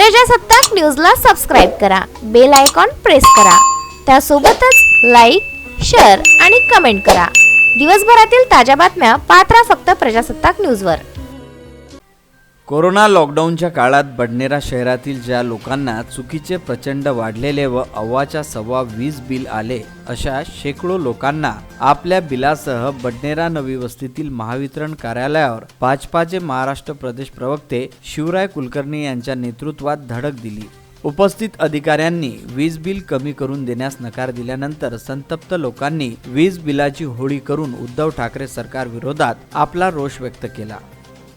प्रजासत्ताक न्यूजला सबस्क्राईब करा. बेल आयकॉन प्रेस करा. त्यासोबतच लाईक शेअर आणि कमेंट करा. दिवसभरातील ताज्या बातम्या पात्रा फक्त प्रजासत्ताक न्यूजवर. कोरोना लॉकडाऊनच्या काळात बडनेरा शहरातील ज्या लोकांना चुकीचे प्रचंड वाढलेले व अव्वाच्या सव्वा वीज बिल आले अशा शेकडो लोकांना आपल्या बिलासह बडनेरा नवी वस्तीतील महावितरण कार्यालयावर भाजपाचे महाराष्ट्र प्रदेश प्रवक्ते शिवराय कुलकर्णी यांच्या नेतृत्वात धडक दिली. उपस्थित अधिकाऱ्यांनी वीज बिल कमी करून देण्यास नकार दिल्यानंतर संतप्त लोकांनी वीज बिलाची होळी करून उद्धव ठाकरे सरकार विरोधात आपला रोष व्यक्त केला.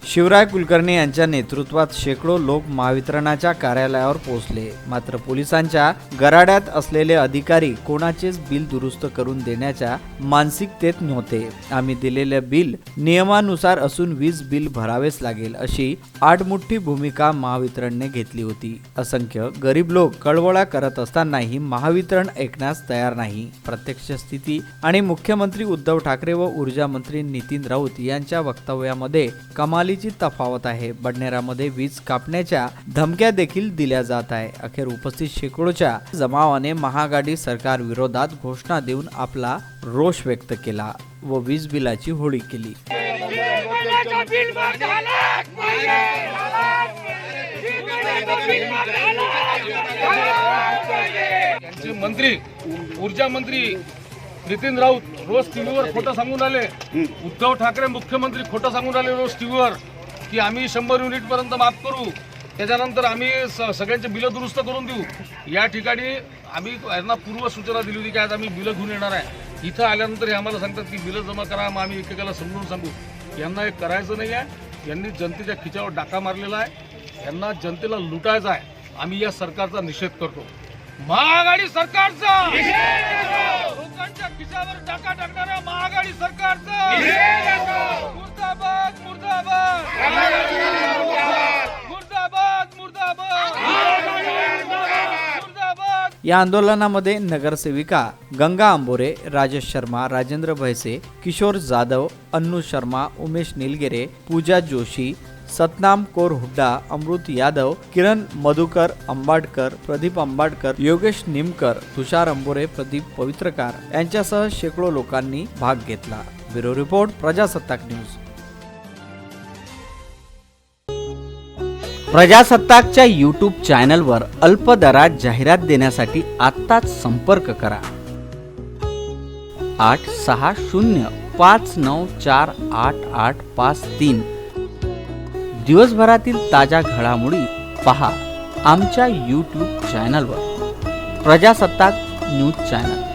शिवराय कुलकर्णी यांच्या नेतृत्वात शेकडो लोक महावितरणाच्या कार्यालयावर पोहोचले. मात्र पोलिसांच्या गराड्यात असलेले अधिकारी कोणाचेच बिल दुरुस्त करून देण्याच्या मानसिकतेत नव्हते. आम्ही दिलेले बिल नियमानुसार असून वीज बिल भरावेच लागेल अशी आठमुठी भूमिका महावितरणने घेतली होती. असंख्य गरीब लोक कळवळा करत असतानाही महावितरण ऐकण्यास तयार नाही. प्रत्यक्ष स्थिती आणि मुख्यमंत्री उद्धव ठाकरे व ऊर्जा मंत्री नितीन राऊत यांच्या वक्तव्यामध्ये कमाली कमालीची तफावत आहे. बडनेरामध्ये वीज कापण्याच्या धमक्या देखील दिल्या जात आहे. अखेर उपस्थित शेकडोच्या जमावाने महागाडी सरकार विरोधात घोषणा देऊन आपला रोष व्यक्त केला व वीज बिलाची होळी केली. मंत्री ऊर्जा मंत्री नितीन राऊत रोज टीव्हीवर खोटं सांगून आले. उद्धव ठाकरे मुख्यमंत्री खोटं सांगून आले रोज टीव्हीवर की आम्ही शंभर युनिट पर्यंत माफ करू. त्याच्यानंतर आम्ही स- सगळ्यांचे बिलं दुरुस्त करून देऊ. या ठिकाणी आम्ही यांना पूर्व सूचना दिली होती की आज आम्ही बिलं घेऊन येणार आहे. इथं आल्यानंतर हे आम्हाला सांगतात की बिलं जमा करा मग आम्ही एकेकाला समजून सांगू. यांना हे करायचं नाही आहे यांनी जनतेच्या खिच्यावर डाका मारलेला आहे. यांना जनतेला लुटायचं आहे. आम्ही या सरकारचा निषेध करतो. महाआघाडी सरकारचा! लोकांच्या खिशावर टाका टाकणाऱ्या महाआघाडी या आंदोलनामध्ये नगरसेविका गंगा आंबोरे राजेश शर्मा राजेंद्र भैसे किशोर जाधव अन्नू शर्मा उमेश निलगिरे पूजा जोशी सतनाम कोर हुड्डा अमृत यादव किरण मधुकर अंबाडकर प्रदीप अंबाडकर योगेश निमकर तुषार अंबोरे प्रदीप पवित्रकार यांच्यासह शेकडो लोकांनी भाग घेतला. Bureau report Prajasattak news. प्रजासत्ताकच्या YouTube चॅनलवर अल्प दरात जाहिरात देण्यासाठी आत्ताच संपर्क करा. आठ सहा शून्य पाच नऊ चार आठ आठ पाच तीन. दिवसभरातील ताज्या घडामोडी पहा आमच्या यूट्यूब चॅनलवर प्रजासत्ताक न्यूज चॅनल.